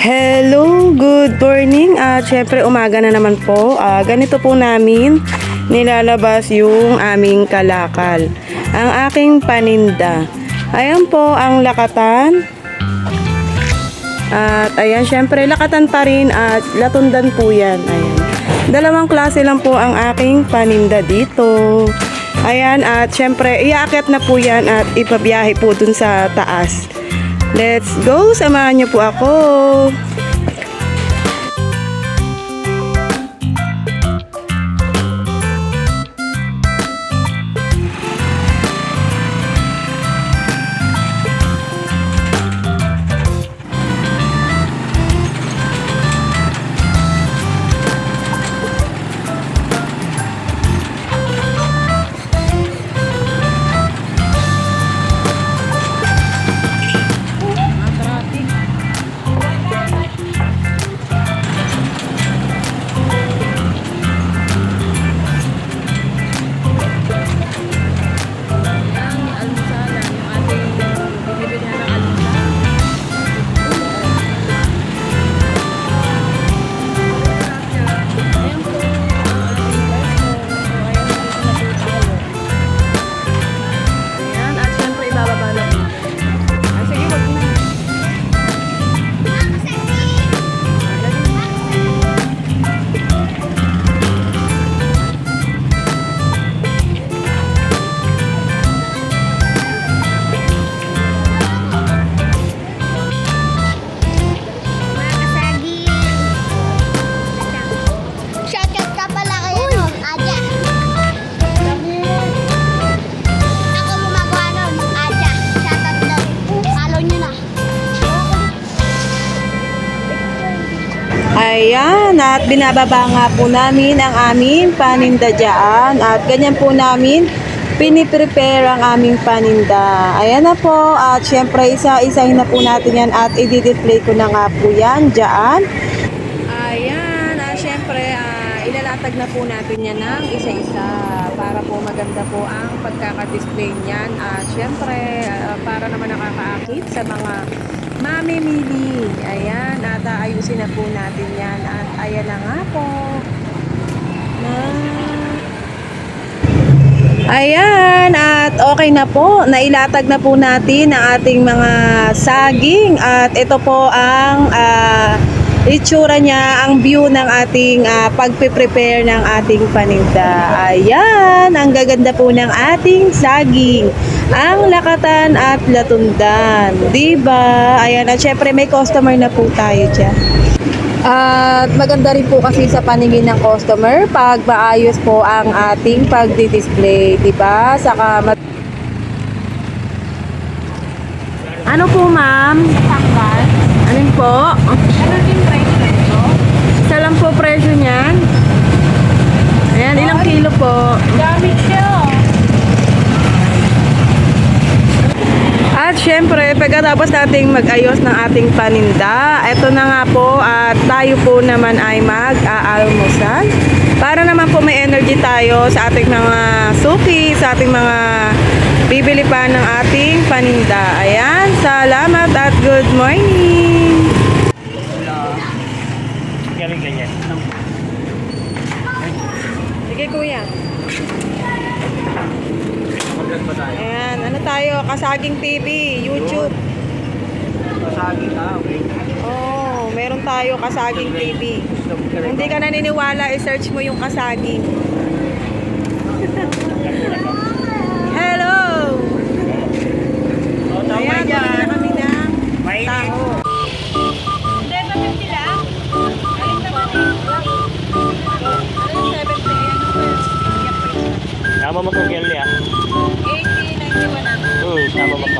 Hello, good morning. At syempre umaga na naman po. Ah, ganito po namin nilalabas yung aming kalakal. Ang aking paninda. Ayan po ang lakatan. At ayan, syempre lakatan pa rin at latundan po yan. Ayan. Dalawang klase lang po ang aking paninda dito. Ayan, at syempre iaakyat na po yan at ipabiyahe po dun sa taas. Let's go! Samahan niyo po ako! Ayan, at binababa nga po namin ang aming paninda dyan. At ganyan po namin piniprepare ang aming paninda. Ayan na po. At syempre, isa-isahin na po natin yan at i-display ko na nga po yan dyan. Ayan, at syempre, ah, ilalatag na po natin yan ng isa-isa para po maganda po ang pagkakadisplay niyan. At syempre, ah, para naman nakakaakit sa mga mamimili. Ayan, at ayusin na po natin yan. At ayan na nga po. Na... Ayan, at okay na po. Nailatag na po natin ang ating mga saging. At ito po ang ah, itsura niya, ang view ng ating ah, pagpe-prepare ng ating paninda. Ayan, ang gaganda po ng ating saging. Ang lakatan at latundan. Diba? Ayan, at syempre may customer na po tayo dyan. At maganda rin po kasi sa paningin ng customer pag maayos po ang ating pagdi-display, 'di ba? Saka Ano po, ma'am? Sambal. Ano po? Ano din price nito? Isa lang po presyo niyan. Ayan, ilang kilo po? Dami siya. At syempre, pagkatapos nating mag-ayos ng ating paninda, eto na nga po at tayo po naman ay mag-aalmusal. Para naman po may energy tayo sa ating mga suki, sa ating mga bibili pa ng ating paninda. Ayan, salamat at good morning! Sige kuya. Mag-vlog tayo? Ayan, ano tayo? Kasaging TV, YouTube. Masagi ka, okay. Oh, meron tayo Kasaging TV. Kung hindi ka naniniwala, i-search mo yung Kasaging. Hello! Ayan, bumili na kami ng tao. 70? Tama mo kung Kelly ah. Tama mo pa.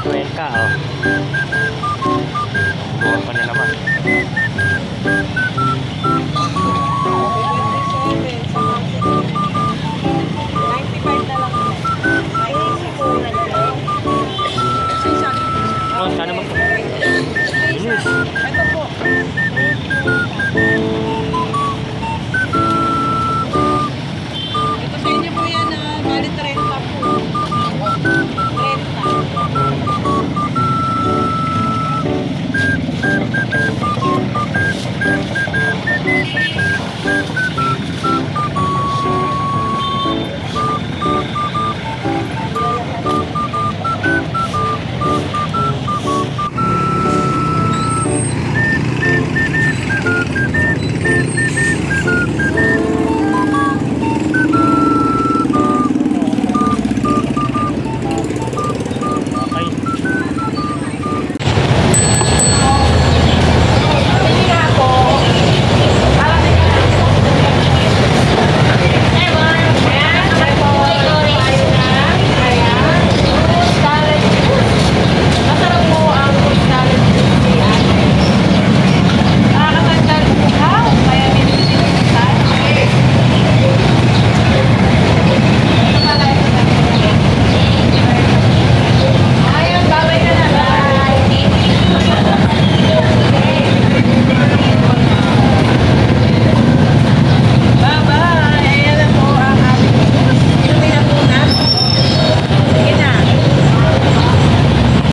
Dalawang piso, ayan, 30. ka, oh. Buwan ka na naman. 27